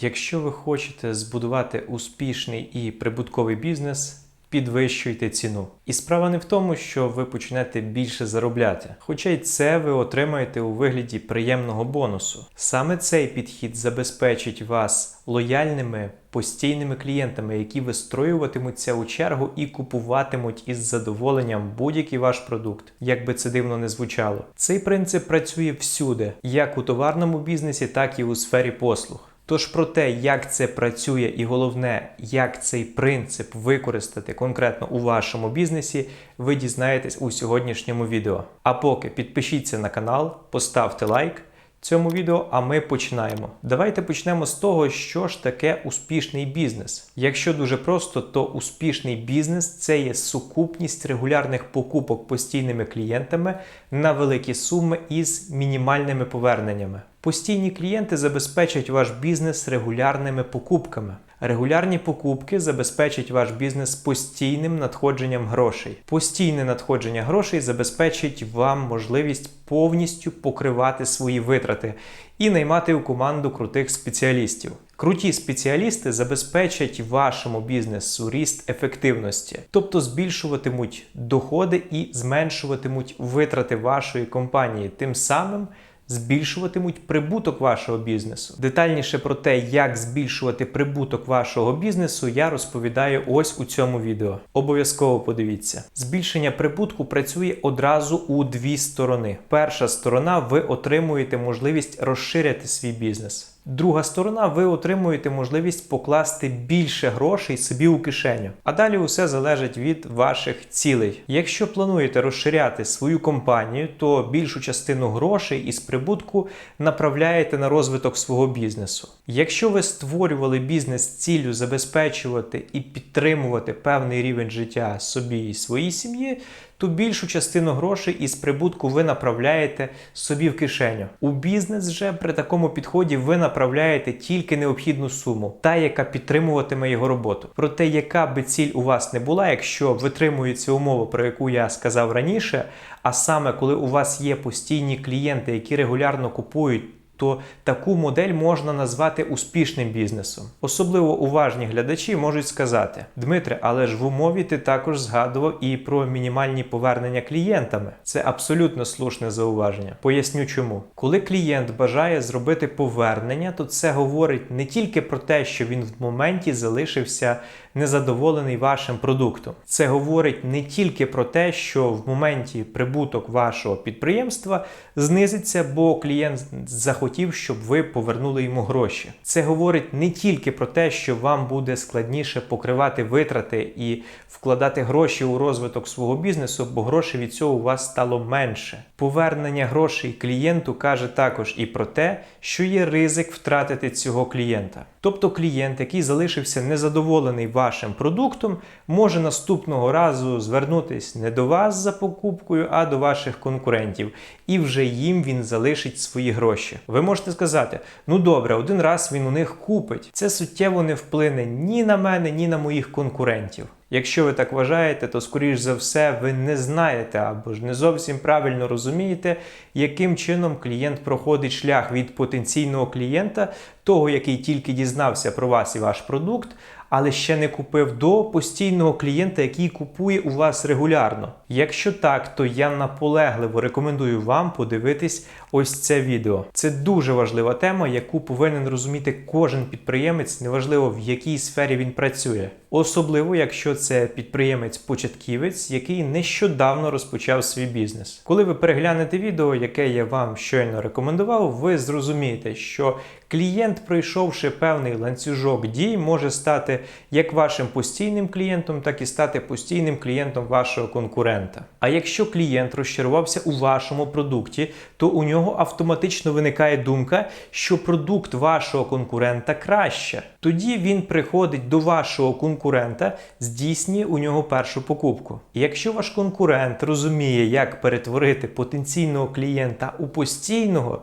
Якщо ви хочете збудувати успішний і прибутковий бізнес, підвищуйте ціну. І справа не в тому, що ви почнете більше заробляти, хоча й це ви отримаєте у вигляді приємного бонусу. Саме цей підхід забезпечить вас лояльними постійними клієнтами, які вистроюватимуться у чергу і купуватимуть із задоволенням будь-який ваш продукт, як би це дивно не звучало. Цей принцип працює всюди, як у товарному бізнесі, так і у сфері послуг. Тож про те, як це працює, і головне, як цей принцип використати конкретно у вашому бізнесі, ви дізнаєтесь у сьогоднішньому відео. А поки підпишіться на канал, поставте лайк цьому відео, а ми починаємо. Давайте почнемо з того, що ж таке успішний бізнес. Якщо дуже просто, то успішний бізнес це є сукупність регулярних покупок постійними клієнтами на великі суми із мінімальними поверненнями. Постійні клієнти забезпечать ваш бізнес регулярними покупками. Регулярні покупки забезпечать ваш бізнес постійним надходженням грошей. Постійне надходження грошей забезпечить вам можливість повністю покривати свої витрати і наймати у команду крутих спеціалістів. Круті спеціалісти забезпечать вашому бізнесу ріст ефективності, тобто збільшуватимуть доходи і зменшуватимуть витрати вашої компанії, тим самим збільшуватимуть прибуток вашого бізнесу. Детальніше про те, як збільшувати прибуток вашого бізнесу, я розповідаю ось у цьому відео. Обов'язково подивіться. Збільшення прибутку працює одразу у дві сторони. Перша сторона ви отримуєте можливість розширити свій бізнес. Друга сторона, ви отримуєте можливість покласти більше грошей собі у кишеню. А далі усе залежить від ваших цілей. Якщо плануєте розширяти свою компанію, то більшу частину грошей із прибутку направляєте на розвиток свого бізнесу. Якщо ви створювали бізнес з ціллю забезпечувати і підтримувати певний рівень життя собі і своїй сім'ї, то більшу частину грошей із прибутку ви направляєте собі в кишеню. У бізнес же при такому підході ви направляєте тільки необхідну суму, та яка підтримуватиме його роботу. Проте, яка би ціль у вас не була, якщо витримується умова, про яку я сказав раніше, а саме коли у вас є постійні клієнти, які регулярно купують то таку модель можна назвати успішним бізнесом. Особливо уважні глядачі можуть сказати: Дмитре, але ж в умові ти також згадував і про мінімальні повернення клієнтами. Це абсолютно слушне зауваження. Поясню чому. Коли клієнт бажає зробити повернення, то це говорить не тільки про те, що він в моменті залишився незадоволений вашим продуктом. Це говорить не тільки про те, що в моменті прибуток вашого підприємства знизиться, бо клієнт захотів, щоб ви повернули йому гроші. Це говорить не тільки про те, що вам буде складніше покривати витрати і вкладати гроші у розвиток свого бізнесу, бо грошей від цього у вас стало менше. Повернення грошей клієнту каже також і про те, що є ризик втратити цього клієнта. Тобто клієнт, який залишився незадоволений вашим продуктом, може наступного разу звернутися не до вас за покупкою, а до ваших конкурентів, і вже їм він залишить свої гроші. Ви можете сказати: ну добре, один раз він у них купить. Це суттєво не вплине ні на мене, ні на моїх конкурентів. Якщо ви так вважаєте, то скоріш за все ви не знаєте або ж не зовсім правильно розумієте, яким чином клієнт проходить шлях від потенційного клієнта, того, який тільки дізнався про вас і ваш продукт, але ще не купив до постійного клієнта, який купує у вас регулярно. Якщо так, то я наполегливо рекомендую вам подивитись ось це відео. Це дуже важлива тема, яку повинен розуміти кожен підприємець, неважливо в якій сфері він працює. Особливо, якщо це підприємець-початківець, який нещодавно розпочав свій бізнес. Коли ви переглянете відео, яке я вам щойно рекомендував, ви зрозумієте, що клієнт, пройшовши певний ланцюжок дій, може стати як вашим постійним клієнтом, так і стати постійним клієнтом вашого конкурента. А якщо клієнт розчарувався у вашому продукті, то у нього автоматично виникає думка, що продукт вашого конкурента краще. Тоді він приходить до вашого конкурента, здійснює у нього першу покупку. Якщо ваш конкурент розуміє, як перетворити потенційного клієнта у постійного,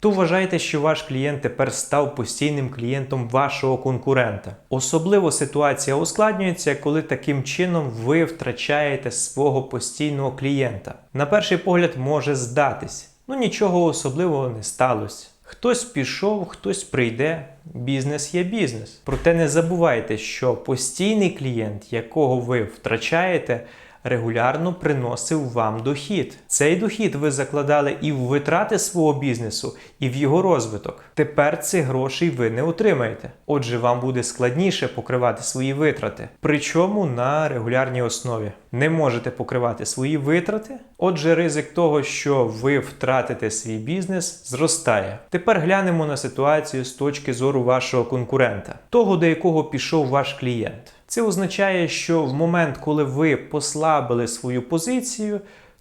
то вважайте, що ваш клієнт тепер став постійним клієнтом вашого конкурента. Особливо ситуація ускладнюється, коли таким чином ви втрачаєте свого постійного клієнта. На перший погляд може здатись, ну нічого особливого не сталося. Хтось пішов, хтось прийде. Бізнес є бізнес. Проте не забувайте, що постійний клієнт, якого ви втрачаєте, регулярно приносив вам дохід. Цей дохід ви закладали і в витрати свого бізнесу, і в його розвиток. Тепер цих грошей ви не отримаєте. Отже, вам буде складніше покривати свої витрати. Причому на регулярній основі. Не можете покривати свої витрати. Отже, ризик того, що ви втратите свій бізнес, зростає. Тепер глянемо на ситуацію з точки зору вашого конкурента, того, до якого пішов ваш клієнт. Це означає, що в момент, коли ви послабили свою позицію,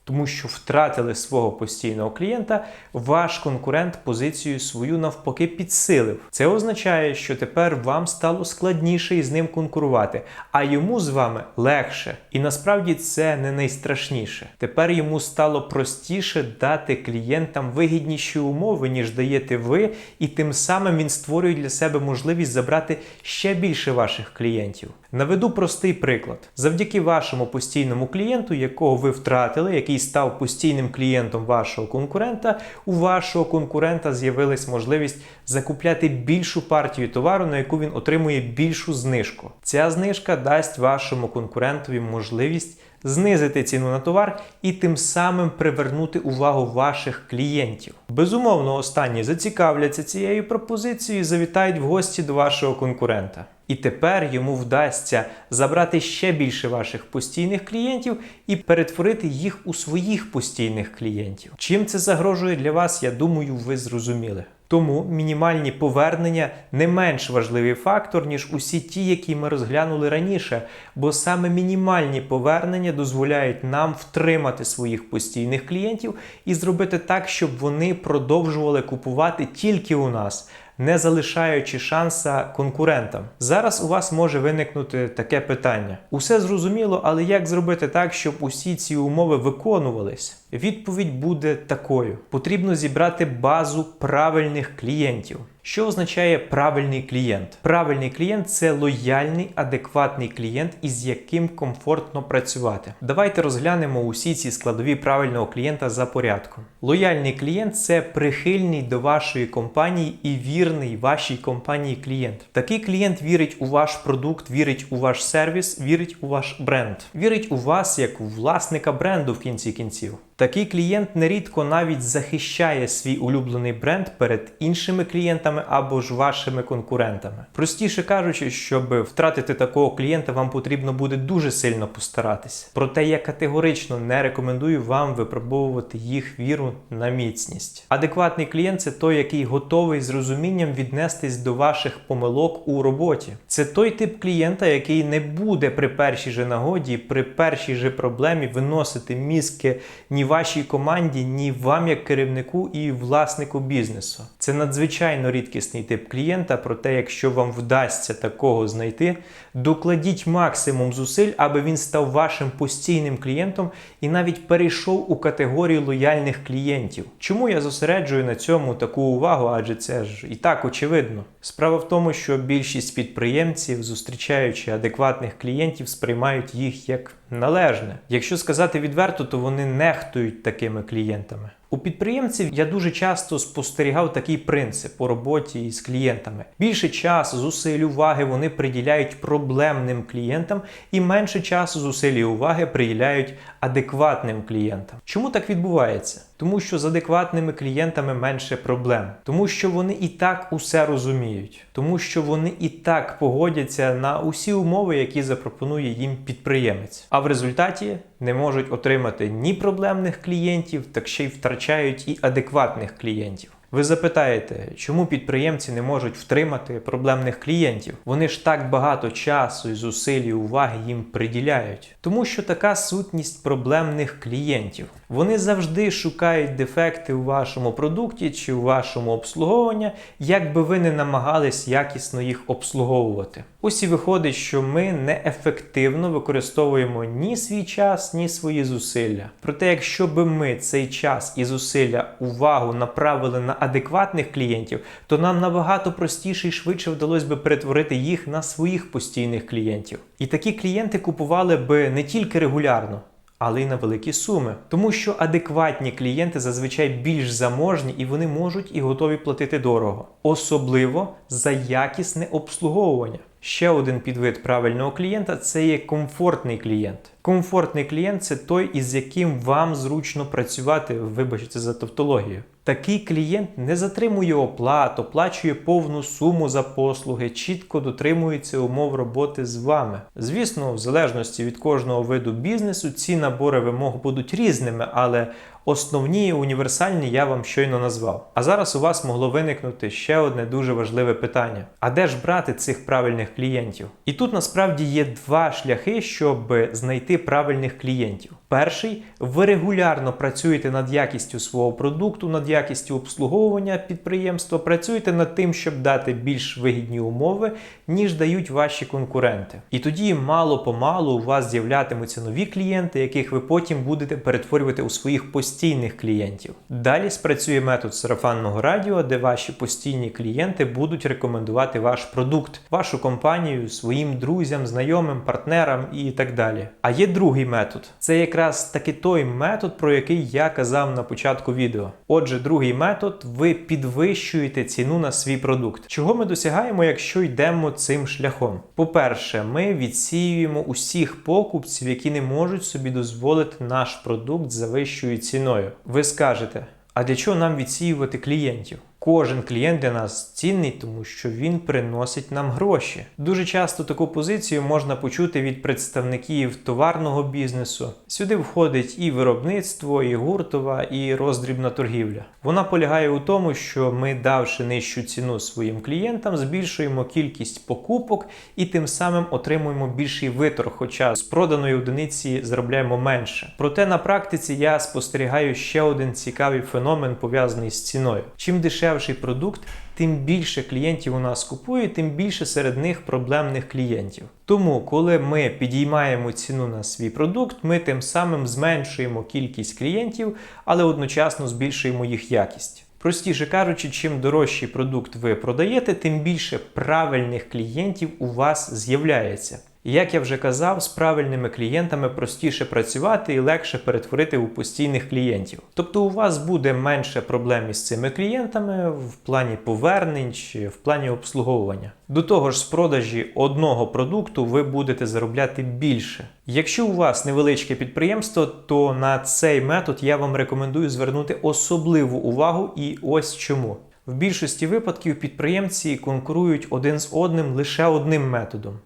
тому що втратили свого постійного клієнта, ваш конкурент позицію свою навпаки підсилив. Це означає, що тепер вам стало складніше із ним конкурувати, а йому з вами легше. І насправді це не найстрашніше. Тепер йому стало простіше дати клієнтам вигідніші умови, ніж даєте ви, і тим самим він створює для себе можливість забрати ще більше ваших клієнтів. Наведу простий приклад. Завдяки вашому постійному клієнту, якого ви втратили, який став постійним клієнтом вашого конкурента, у вашого конкурента з'явилась можливість закупляти більшу партію товару, на яку він отримує більшу знижку. Ця знижка дасть вашому конкурентові можливість знизити ціну на товар і тим самим привернути увагу ваших клієнтів. Безумовно, останні зацікавляться цією пропозицією і завітають в гості до вашого конкурента. І тепер йому вдасться забрати ще більше ваших постійних клієнтів і перетворити їх у своїх постійних клієнтів. Чим це загрожує для вас, я думаю, ви зрозуміли. Тому мінімальні повернення не менш важливий фактор, ніж усі ті, які ми розглянули раніше, бо саме мінімальні повернення дозволяють нам втримати своїх постійних клієнтів і зробити так, щоб вони продовжували купувати тільки у нас. Не залишаючи шанса конкурентам. Зараз у вас може виникнути таке питання: усе зрозуміло, але як зробити так, щоб усі ці умови виконувались? Відповідь буде такою: потрібно зібрати базу правильних клієнтів. Що означає правильний клієнт? Правильний клієнт це лояльний, адекватний клієнт, із яким комфортно працювати. Давайте розглянемо усі ці складові правильного клієнта за порядком. Лояльний клієнт це прихильний до вашої компанії і вірний вашій компанії клієнт. Такий клієнт вірить у ваш продукт, вірить у ваш сервіс, вірить у ваш бренд, вірить у вас як у власника бренду в кінці кінців. Такий клієнт нерідко навіть захищає свій улюблений бренд перед іншими клієнтами або ж вашими конкурентами. Простіше кажучи, щоб втратити такого клієнта, вам потрібно буде дуже сильно постаратися. Проте я категорично не рекомендую вам випробовувати їх віру на міцність. Адекватний клієнт це той, який готовий з розумінням віднестись до ваших помилок у роботі. Це той тип клієнта, який не буде при першій же нагоді, при першій же проблемі виносити мізки ні вашій команді, ні вам як керівнику і власнику бізнесу. Це надзвичайно рідкісний тип клієнта, проте, якщо вам вдасться такого знайти, докладіть максимум зусиль, аби він став вашим постійним клієнтом і навіть перейшов у категорію лояльних клієнтів. Чому я зосереджую на цьому таку увагу? Адже це ж і так очевидно. Справа в тому, що більшість підприємців, зустрічаючи адекватних клієнтів, сприймають їх як належне. Якщо сказати відверто, то вони нехтують такими клієнтами. У підприємців я дуже часто спостерігав такий принцип у роботі із клієнтами. Більше часу, зусиль уваги вони приділяють проблемним клієнтам і менше часу, зусиль і уваги приділяють адекватним клієнтам. Чому так відбувається? Тому що з адекватними клієнтами менше проблем, тому що вони і так усе розуміють, тому що вони і так погодяться на усі умови, які запропонує їм підприємець. А в результаті не можуть отримати ні проблемних клієнтів, так ще й втрачають і адекватних клієнтів. Ви запитаєте, чому підприємці не можуть втримати проблемних клієнтів? Вони ж так багато часу і зусиль і уваги їм приділяють. Тому що така сутність проблемних клієнтів. Вони завжди шукають дефекти у вашому продукті чи у вашому обслуговуванні, як би ви не намагались якісно їх обслуговувати. Ось і виходить, що ми неефективно використовуємо ні свій час, ні свої зусилля. Проте, якщо би ми цей час і зусилля увагу направили на адекватних клієнтів, то нам набагато простіше і швидше вдалося би перетворити їх на своїх постійних клієнтів. І такі клієнти купували би не тільки регулярно. але й на великі суми. Тому що адекватні клієнти зазвичай більш заможні і вони можуть і готові платити дорого, особливо за якісне обслуговування. Ще один підвид правильного клієнта це є комфортний клієнт. Комфортний клієнт це той, із яким вам зручно працювати, вибачте за тавтологію. Такий клієнт не затримує оплат, оплачує повну суму за послуги, чітко дотримується умов роботи з вами. Звісно, в залежності від кожного виду бізнесу ці набори вимог будуть різними, але основні і універсальні я вам щойно назвав. А зараз у вас могло виникнути ще одне дуже важливе питання: а де ж брати цих правильних клієнтів? І тут насправді є два шляхи, щоб знайти правильних клієнтів. Перший ви регулярно працюєте над якістю свого продукту, над якістю обслуговування підприємства, працюєте над тим, щоб дати більш вигідні умови, ніж дають ваші конкуренти. І тоді мало помалу у вас з'являтимуться нові клієнти, яких ви потім будете перетворювати у своїх постійних клієнтів. Далі спрацює метод сарафанного радіо, де ваші постійні клієнти будуть рекомендувати ваш продукт, вашу компанію своїм друзям, знайомим, партнерам і так далі. А є другий метод це якраз таки той метод, про який я казав на початку відео. Отже, другий метод ви підвищуєте ціну на свій продукт. Чого ми досягаємо, якщо йдемо цим шляхом? По-перше, ми відсіюємо усіх покупців, які не можуть собі дозволити наш продукт за вищою ціною. Ви скажете. А для чого нам відсіювати клієнтів? Кожен клієнт для нас цінний, тому що він приносить нам гроші. Дуже часто таку позицію можна почути від представників товарного бізнесу. Сюди входить і виробництво, і гуртова, і роздрібна торгівля. Вона полягає у тому, що ми, давши нижчу ціну своїм клієнтам, збільшуємо кількість покупок і тим самим отримуємо більший виторг, хоча з проданої одиниці заробляємо менше. Проте на практиці я спостерігаю ще один цікавий феномен пов'язаний з ціною. Чим дешевше дешевший продукт, тим більше клієнтів у нас купує, тим більше серед них проблемних клієнтів. Тому, коли ми підіймаємо ціну на свій продукт, ми тим самим зменшуємо кількість клієнтів, але одночасно збільшуємо їх якість. Простіше кажучи, чим дорожчий продукт ви продаєте, тим більше правильних клієнтів у вас з'являється. Як я вже казав, з правильними клієнтами простіше працювати і легше перетворити у постійних клієнтів. Тобто у вас буде менше проблем із цими клієнтами в плані повернень чи в плані обслуговування. До того ж, з продажі одного продукту ви будете заробляти більше. Якщо у вас невеличке підприємство, то на цей метод я вам рекомендую звернути особливу увагу і ось чому. В більшості випадків підприємці конкурують один з одним лише одним методом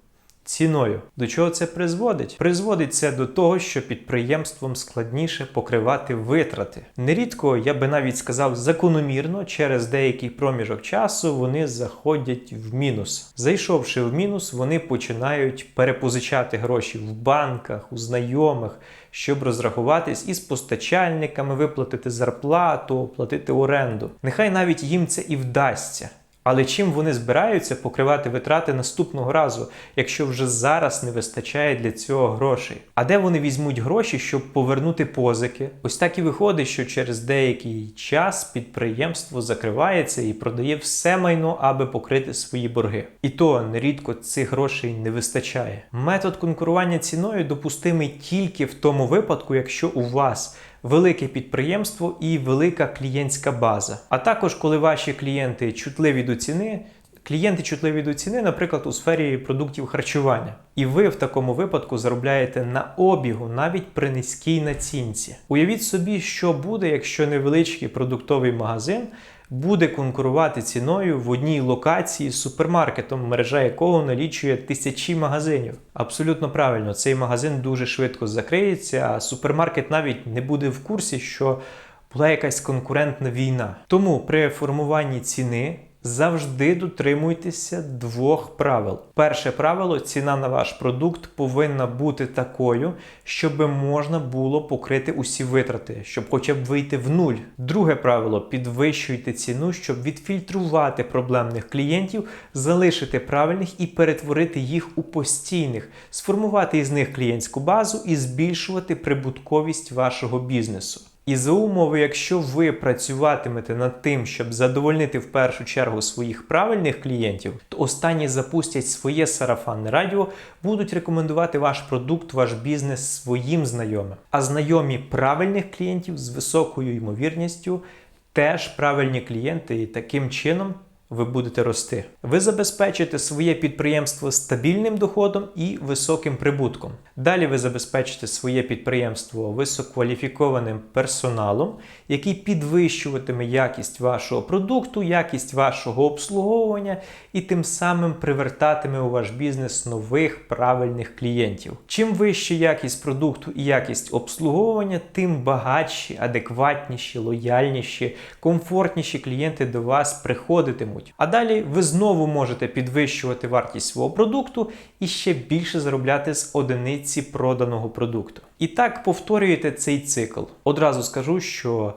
ціною. До чого це призводить? Призводить це до того, що підприємством складніше покривати витрати. Нерідко, я би навіть сказав, закономірно, через деякий проміжок часу вони заходять в мінус. Зайшовши в мінус, вони починають перепозичати гроші в банках, у знайомих. Щоб розрахуватись із постачальниками, виплатити зарплату, оплатити оренду. Нехай навіть їм це і вдасться. Але чим вони збираються покривати витрати наступного разу, якщо вже зараз не вистачає для цього грошей? А де вони візьмуть гроші, щоб повернути позики? Ось так і виходить, що через деякий час підприємство закривається і продає все майно, аби покрити свої борги. І то нерідко цих грошей не вистачає. Метод конкурування ціною допустимий тільки в тому випадку, якщо у вас велике підприємство і велика клієнтська база. А також, коли ваші клієнти чутливі до ціни. Клієнти чутливі до ціни, наприклад, у сфері продуктів харчування. І ви в такому випадку заробляєте на обігу навіть при низькій націнці. Уявіть собі, що буде, якщо невеличкий продуктовий магазин буде конкурувати ціною в одній локації з супермаркетом, мережа якого налічує тисячі магазинів. Абсолютно правильно, цей магазин дуже швидко закриється, а супермаркет навіть не буде в курсі, що була якась конкурентна війна. Тому при формуванні ціни завжди дотримуйтеся двох правил. Перше правило ціна на ваш продукт повинна бути такою, щоб можна було покрити усі витрати, щоб хоча б вийти в нуль. Друге правило підвищуйте ціну, щоб відфільтрувати проблемних клієнтів, залишити правильних і перетворити їх у постійних, сформувати із них клієнтську базу і збільшувати прибутковість вашого бізнесу. І за умови, якщо ви працюватимете над тим, щоб задовольнити в першу чергу своїх правильних клієнтів, то останні запустять своє сарафанне радіо, будуть рекомендувати ваш продукт, ваш бізнес своїм знайомим. А знайомі правильних клієнтів з високою ймовірністю теж правильні клієнти, і таким чином ви будете рости. Ви забезпечите своє підприємство стабільним доходом і високим прибутком. Далі ви забезпечите своє підприємство висококваліфікованим персоналом, який підвищуватиме якість вашого продукту, якість вашого обслуговування і тим самим привертатиме у ваш бізнес нових правильних клієнтів. Чим вища якість продукту і якість обслуговування, тим багатші, адекватніші, лояльніші, комфортніші клієнти до вас приходитимуть. А далі ви знову можете підвищувати вартість свого продукту і ще більше заробляти з одиниці проданого продукту. І так повторюєте цей цикл. Одразу скажу, що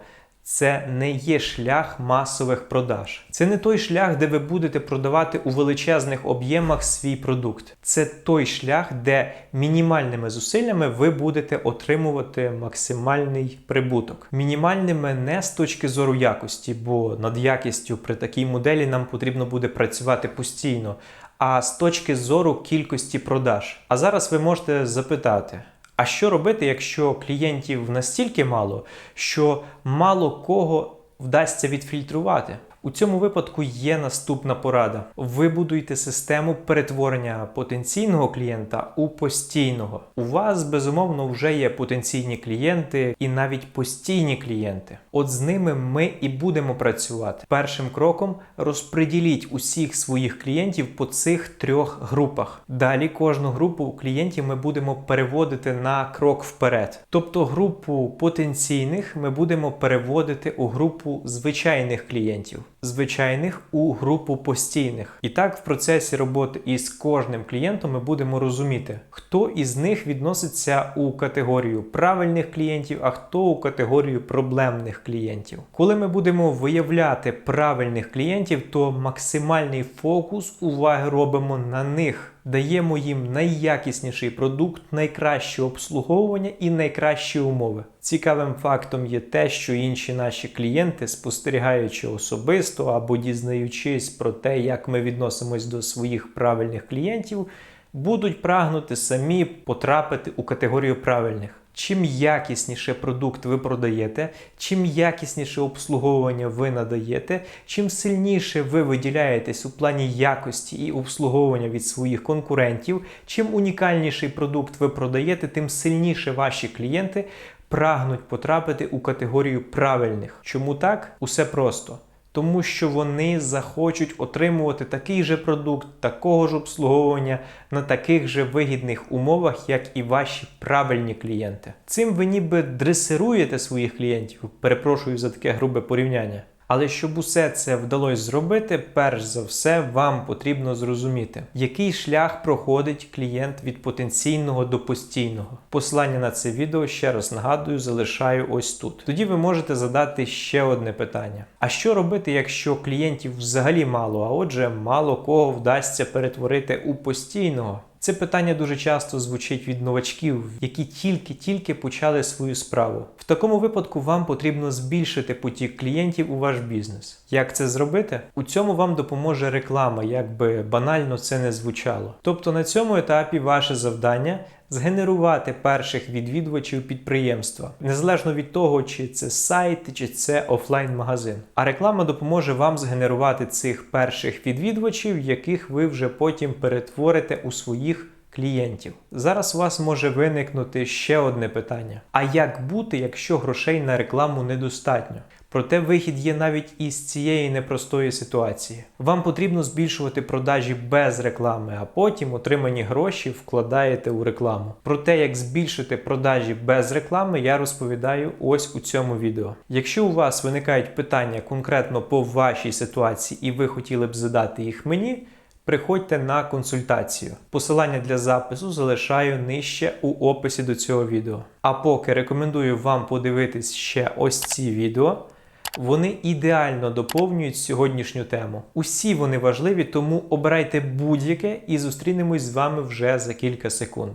це не є шлях масових продаж. Це не той шлях, де ви будете продавати у величезних об'ємах свій продукт. Це той шлях, де мінімальними зусиллями ви будете отримувати максимальний прибуток. Мінімальними не з точки зору якості, бо над якістю при такій моделі нам потрібно буде працювати постійно. А з точки зору кількості продаж. А зараз ви можете запитати. А що робити, якщо клієнтів настільки мало, що мало кого вдасться відфільтрувати? У цьому випадку є наступна порада: вибудуйте систему перетворення потенційного клієнта у постійного. У вас безумовно вже є потенційні клієнти і навіть постійні клієнти. От з ними ми і будемо працювати. Першим кроком розподіліть усіх своїх клієнтів по цих трьох групах. Далі кожну групу клієнтів ми будемо переводити на крок вперед. Тобто групу потенційних ми будемо переводити у групу звичайних клієнтів звичайних у групу постійних. І так, в процесі роботи із кожним клієнтом ми будемо розуміти, хто із них відноситься у категорію правильних клієнтів, а хто у категорію проблемних клієнтів. Коли ми будемо виявляти правильних клієнтів, то максимальний фокус уваги робимо на них даємо їм найякісніший продукт, найкраще обслуговування і найкращі умови. Цікавим фактом є те, що інші наші клієнти, спостерігаючи особисто або дізнаючись про те, як ми відносимось до своїх правильних клієнтів, будуть прагнути самі потрапити у категорію правильних. Чим якісніше продукт ви продаєте, чим якісніше обслуговування ви надаєте, чим сильніше ви виділяєтесь у плані якості і обслуговування від своїх конкурентів, чим унікальніший продукт ви продаєте, тим сильніше ваші клієнти прагнуть потрапити у категорію правильних. Чому так? Усе просто тому що вони захочуть отримувати такий же продукт, такого ж обслуговування на таких же вигідних умовах, як і ваші правильні клієнти. Цим ви ніби дресируєте своїх клієнтів. Перепрошую за таке грубе порівняння. Але щоб усе це вдалося зробити, перш за все вам потрібно зрозуміти, який шлях проходить клієнт від потенційного до постійного. Послання на це відео ще раз нагадую, залишаю ось тут. Тоді ви можете задати ще одне питання: а що робити, якщо клієнтів взагалі мало, а отже, мало кого вдасться перетворити у постійного? Це питання дуже часто звучить від новачків, які тільки-тільки почали свою справу. В такому випадку вам потрібно збільшити потік клієнтів у ваш бізнес. Як це зробити? У цьому вам допоможе реклама, як би банально це не звучало. Тобто на цьому етапі ваше завдання згенерувати перших відвідувачів підприємства, незалежно від того, чи це сайт, чи це офлайн-магазин. А реклама допоможе вам згенерувати цих перших відвідувачів, яких ви вже потім перетворите у своїх. Клієнтів зараз у вас може виникнути ще одне питання: а як бути, якщо грошей на рекламу недостатньо? Проте вихід є навіть із цієї непростої ситуації. Вам потрібно збільшувати продажі без реклами, а потім отримані гроші вкладаєте у рекламу. Про те, як збільшити продажі без реклами, я розповідаю ось у цьому відео. Якщо у вас виникають питання конкретно по вашій ситуації і ви хотіли б задати їх мені. Приходьте на консультацію. Посилання для запису залишаю нижче у описі до цього відео. А поки рекомендую вам подивитись ще ось ці відео. Вони ідеально доповнюють сьогоднішню тему. Усі вони важливі, тому обирайте будь-яке і зустрінемось з вами вже за кілька секунд.